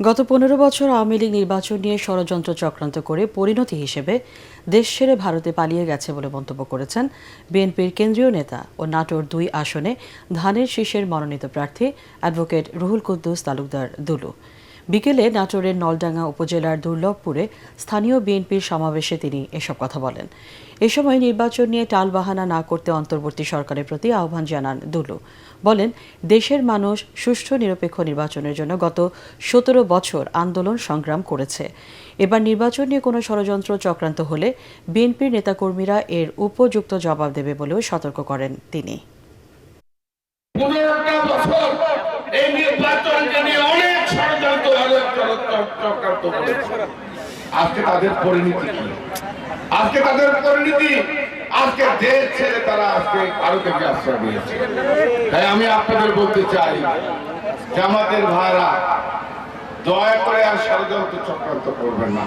গত পনেরো বছর আওয়ামী লীগ নির্বাচন নিয়ে ষড়যন্ত্র চক্রান্ত করে পরিণতি হিসেবে দেশ ছেড়ে ভারতে পালিয়ে গেছে বলে মন্তব্য করেছেন বিএনপির কেন্দ্রীয় নেতা ও নাটোর দুই আসনে ধানের শীষের মনোনীত প্রার্থী অ্যাডভোকেট রুহুল কুদ্দুস তালুকদার দুলু। বিকেলে নাটোরের নলডাঙ্গা উপজেলার দুর্লভপুরে স্থানীয় বিএনপির সমাবেশে তিনি এসব কথা বলেন। এ সময় নির্বাচন নিয়ে টালবাহানা না করতে অন্তর্বর্তী সরকারের প্রতি আহ্বান জানান দুলু। বলেন, দেশের মানুষ সুষ্ঠু নিরপেক্ষ নির্বাচনের জন্য গত সতেরো বছর আন্দোলন সংগ্রাম করেছে। এবার নির্বাচন নিয়ে কোনো ষড়যন্ত্র চক্রান্ত হলে বিএনপির নেতাকর্মীরা এর উপযুক্ত জবাব দেবে বলেও সতর্ক করেন তিনি। আজকে তাদের পরিণতি কি? আজকে তাদের পরিণতি, আজকে দেশ ছেড়ে তারা আজকে আশ্রয় দিয়েছে। তাই আমি আপনাদের বলতে চাই, জামাতের ভাইরা, দয়া করে আর ষড়যন্ত্র চক্রান্ত করবেন না।